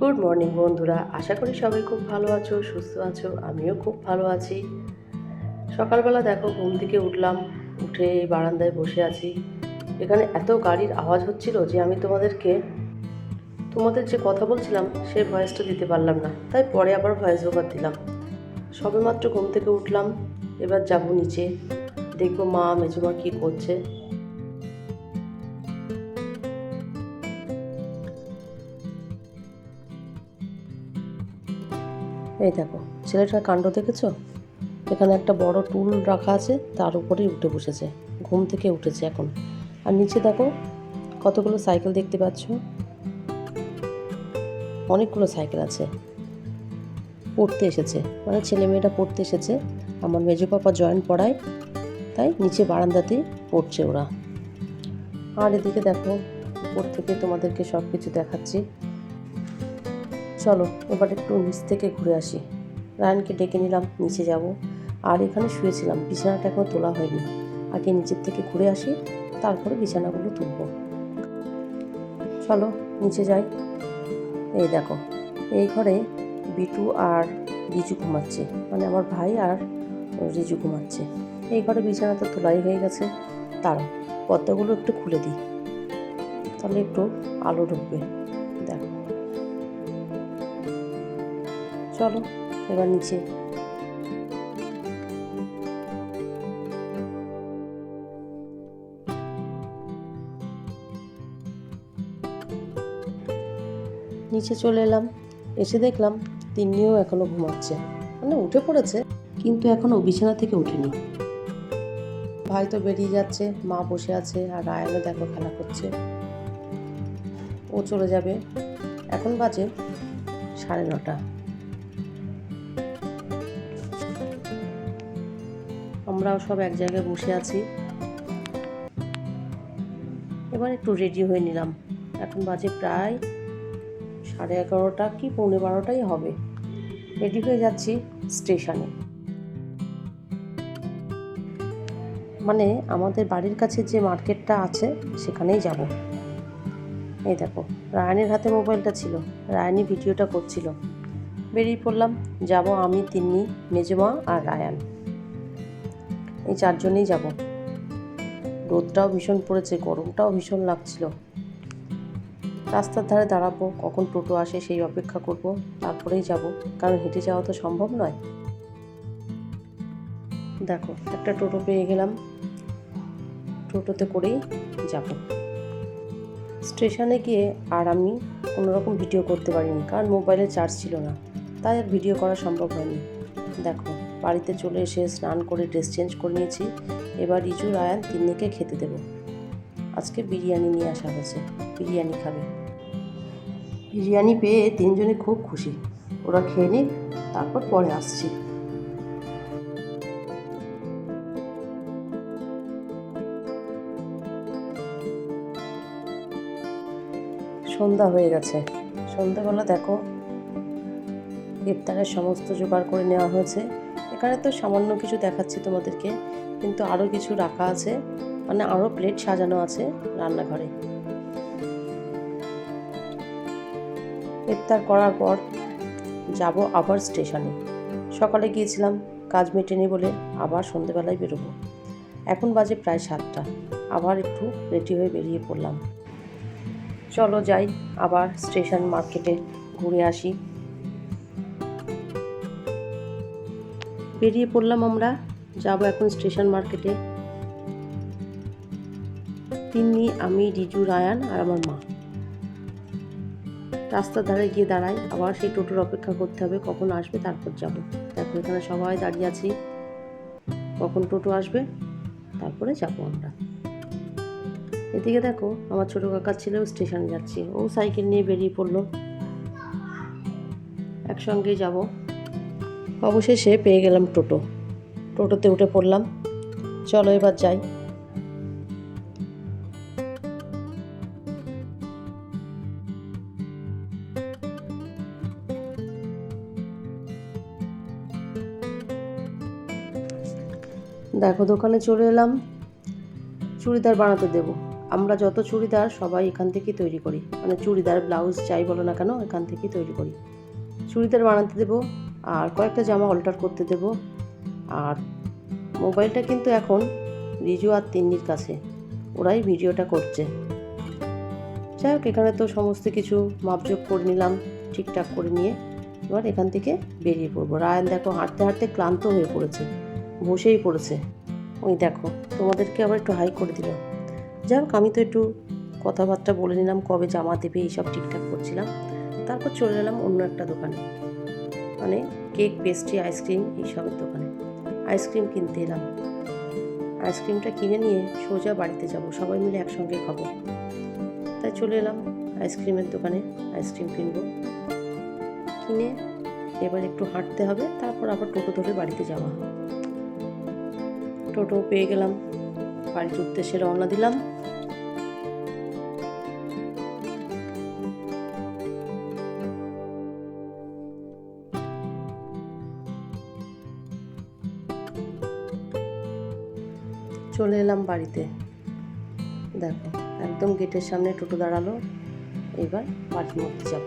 Good morning বন্ধুরা। আশা করি সবাই খুব ভালো আছো, সুস্থ আছো। আমিও খুব ভালো আছি। সকালবেলা দেখো, ঘুম থেকে উঠলাম, উঠে বারান্দায় বসে আছি। এখানে এত গাড়ির আওয়াজ হচ্ছিল যে আমি তোমাদেরকে, তোমাদের যে কথা বলছিলাম সেই ভয়েসটা দিতে পারলাম না। তাই পরে আবার ভয়েস ওভার দিলাম। সবেমাত্র ঘুম থেকে উঠলাম, এবার যাব নিচে। দেখব মা, মেজমা কী করছে। এই দেখো, ছেলেটার কাণ্ড দেখেছ? এখানে একটা বড় টুল রাখা আছে, তার উপরেই উঠে বসেছে, ঘুম থেকে উঠেছে এখন। আর নিচে দেখো, কতগুলো সাইকেল দেখতে পাচ্ছ? অনেকগুলো সাইকেল আছে, পড়তে এসেছে। মানে ছেলে মেয়েটা পড়তে এসেছে। আমার মেজো পাপা জয়েন পড়ায়, তাই নিচে বারান্দাতেই পড়ছে ওরা। আর এদিকে দেখো, উপর থেকে তোমাদেরকে সব কিছু দেখাচ্ছি। চলো, এবার একটু নিচ থেকে ঘুরে আসি। রায়নকে ডেকে নিলাম, নিচে যাব। আর এখানে শুয়েছিলাম, বিছানাটা এখনও তোলা হয়নি। আগে নিচের থেকে ঘুরে আসি, তারপরে বিছানাগুলো তুলব। চলো, নিচে যাই। এই দেখো, এই ঘরে বিটু আর রিজু ঘুমাচ্ছে। মানে আমার ভাই আর রিজু ঘুমাচ্ছে। এই ঘরে বিছানা তো তোলাই হয়ে গেছে। তারা পর্দাগুলো একটু খুলে দিই। তাহলে একটু আলো ঢুকবে। চলো, এবার নিচে। নিচে চলে এলাম, এসে দেখলাম তিন্নিও এখনও ঘুমাচ্ছে। মানে উঠে পড়েছে, কিন্তু এখনও বিছানা থেকে উঠেনি। ভাই তো বেরিয়ে যাচ্ছে, মা বসে আছে, আর রায়ানও দেখো খেলা করছে। ও চলে যাবে। এখন বাজে সাড়ে নটা। আমরাও সব এক জায়গায় বসে আছি। এবার একটু রেডি হয়ে নিলাম। এখন বাজে প্রায় সাড়ে এগারোটা কি পৌনে বারোটাই হবে। রেডি হয়ে যাচ্ছি স্টেশনে। মানে আমাদের বাড়ির কাছে যে মার্কেটটা আছে, সেখানেই যাব। এই দেখো, রায়ানের হাতে মোবাইলটা ছিল। রায়ানি ভিডিওটা করছিল। বেরিয়ে পড়লাম, যাব আমি, তিন্নি, মেজমা আর রায়ান। এই চারজনেই যাব। রোদটাও ভীষণ পড়েছে, গরমটাও ভীষণ লাগছিল। রাস্তার ধারে দাঁড়াবো, কখন টোটো আসে সেই অপেক্ষা করব, তারপরেই যাব, কারণ হেঁটে যাওয়া তো সম্ভব নয়। দেখো, একটা টোটো পেয়ে গেলাম। টোটোতে করেই যাব। স্টেশনে গিয়ে আর আমি কোনোরকম ভিডিও করতে পারিনি, কারণ মোবাইলে চার্জ ছিল না, তাই আর ভিডিও করা সম্ভব হয়নি। দেখো বাড়িতে চলে এসে স্নান করে ড্রেস চেঞ্জ করে নিয়েছি। এবার রিজু, রায়ান তিন্নিকে খেতে দেবো। আজকে বিরিয়ানি নিয়ে আসা হয়েছে। বিরিয়ানি খাবে। বিরিয়ানি পেয়ে তিনজনে খুব খুশি। ওরা খেয়ে নিক, তারপর পরে আসছি। সন্ধ্যা হয়ে গেছে। সন্ধ্যাবেলা দেখো, ইফতারের সমস্ত জোগাড় করে নেওয়া হয়েছে। এখানে তো সামান্য কিছু দেখাচ্ছি তোমাদেরকে, কিন্তু আরও কিছু রাখা আছে মানে আরও প্লেট সাজানো আছে রান্নাঘরে। ইফতার করার পর যাব আবার স্টেশনে। সকালে গিয়েছিলাম, কাজ মেটেনি বলে আবার সন্ধেবেলায় বেরোবো। এখন বাজে প্রায় সাতটা, আবার একটু রেডি হয়ে বেরিয়ে পড়লাম। চলো যাই, আবার স্টেশন মার্কেটে ঘুরে আসি। বেরিয়ে পড়লাম আমরা। যাব এখন স্টেশন মার্কেটে। তিন্নি আমি, রিজু, রায়ান আর আমার মা। রাস্তার ধারে গিয়ে দাঁড়াই। আবার সেই টোটোর অপেক্ষা করতে হবে, কখন আসবে, তারপর যাব। দেখো, এখানে সবাই দাঁড়িয়ে আছি। কখন টোটো আসবে, তারপরে যাব আমরা। এদিকে দেখো, আমার ছোটো কাকার ছেলেও স্টেশনে যাচ্ছে। ও সাইকেল নিয়ে বেরিয়ে পড়ল। একসঙ্গেই যাব। অবশেষে পেয়ে গেলাম টোটো। টোটোতে উঠে পড়লাম। চলো এবার যাই। দেখো, দোকানে চলে এলাম। চুড়িদার বানাতে দেব। আমরা যত চুড়িদার, সবাই এখান থেকেই তৈরি করি। মানে চুড়িদার, ব্লাউজ, যাই বলো না কেন, এখান থেকেই তৈরি করি। চুড়িদার বানাতে দেবো। আর কয়েকটা জামা অল্টার করতে দেবো। আর মোবাইলটা কিন্তু এখন রিজু আর তিন্নির কাছে। ওরাই ভিডিওটা করছে। যাই হোক, এখানে তো সমস্ত কিছু মাপজোক করে নিলাম, ঠিকঠাক করে নিয়ে। এবার এখান থেকে বেরিয়ে পড়ব। রায়ন, দেখো, হাঁটতে হাঁটতে ক্লান্ত হয়ে পড়েছে, বসেই পড়েছে। ওই দেখো, তোমাদেরকে আবার একটু হাই করে দিল যাই হোক, আমি তো একটু কথাবার্তা বলে নিলাম, কবে জামা দেবে, এইসব ঠিকঠাক করছিলাম। তারপর চলে এলাম অন্য একটা দোকানে। মানে কেক, পেস্ট্রি, আইসক্রিম এইসবের দোকানে। আইসক্রিম কিনতে এলাম। আইসক্রিমটা কিনে নিয়ে সোজা বাড়িতে যাব। সবাই মিলে একসঙ্গে খাব। তাই চলে এলাম আইসক্রিমের দোকানে, আইসক্রিম কিনবো। কিনে এবার একটু হাঁটতে হবে, তারপর আবার টোটো ধরে বাড়িতে যাওয়া। টোটো পেয়ে গেলাম। বাড়ির উদ্দেশ্যে রওনা দিলাম। চলে এলাম বাড়িতে। দেখো একদম গেটের সামনে টোটো দাঁড়াল। এবার বাড়ির মধ্যে যাব।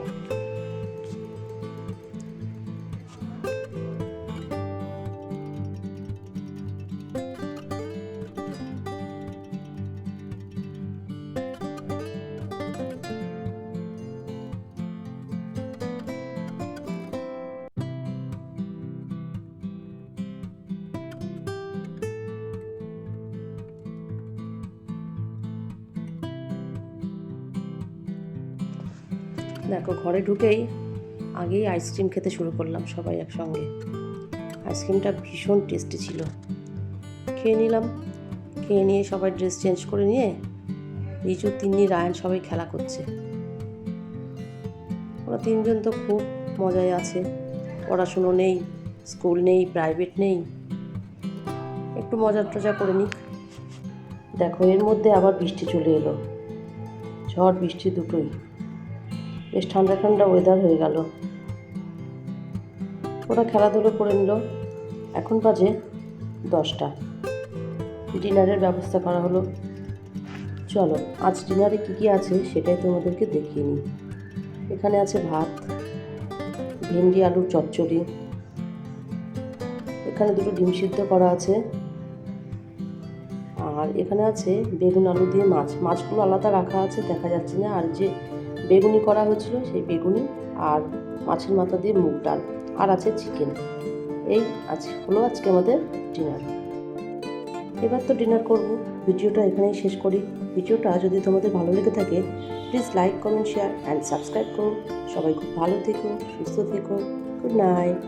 দেখো, ঘরে ঢুকেই আগেই আইসক্রিম খেতে শুরু করলাম সবাই একসঙ্গে। আইসক্রিমটা ভীষণ টেস্টি ছিল। খেয়ে নিলাম। খেয়ে নিয়ে সবাই ড্রেস চেঞ্জ করে নিয়ে রিজু তিন্নি, রায়ন সবাই খেলা করছে। ওরা তিনজন তো খুব মজায় আছে। পড়াশুনো নেই স্কুল নেই প্রাইভেট নেই। একটু মজা টজা করে নিক। দেখো, এর মধ্যে আবার বৃষ্টি চলে এলো। ঝড়, বৃষ্টি দুটোই। বেশ ঠান্ডা ঠান্ডা ওয়েদার হয়ে গেল। ওরা খেলাধুলো করে নিল। এখন বাজে দশটা। ডিনারের ব্যবস্থা করা হলো। চলো, আজ ডিনারে কী কী আছে সেটাই তোমাদেরকে দেখিয়ে নিই। এখানে আছে ভাত, ভেন্ডি, আলুর চচ্চড়ি। এখানে দুটো ডিম সিদ্ধ করা আছে। আর এখানে আছে বেগুন, আলু দিয়ে মাছ। মাছগুলো আলাদা রাখা আছে, দেখা যাচ্ছে না। আর যে বেগুনি করা হয়েছিল, সেই বেগুনি আর মাছের মাথা দিয়ে মুগ ডাল, আর আছে চিকেন এই আজ হলো আজকে আমাদের ডিনার এবার তো ডিনার করব। ভিডিওটা এখানেই শেষ করি। ভিডিওটা যদি তোমাদের ভালো লেগে থাকে please like comment share and subscribe করুন। সবাই খুব ভালো থেকো, সুস্থ থেকো। Good night